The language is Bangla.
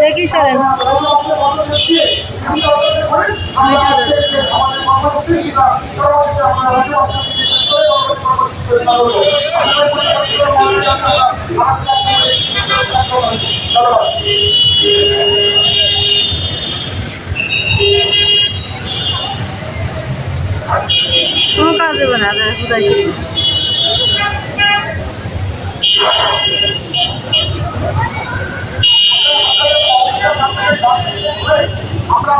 দেখি সরেন Thank you. কোনো কাজ হবে না বুঝাইছি আমরা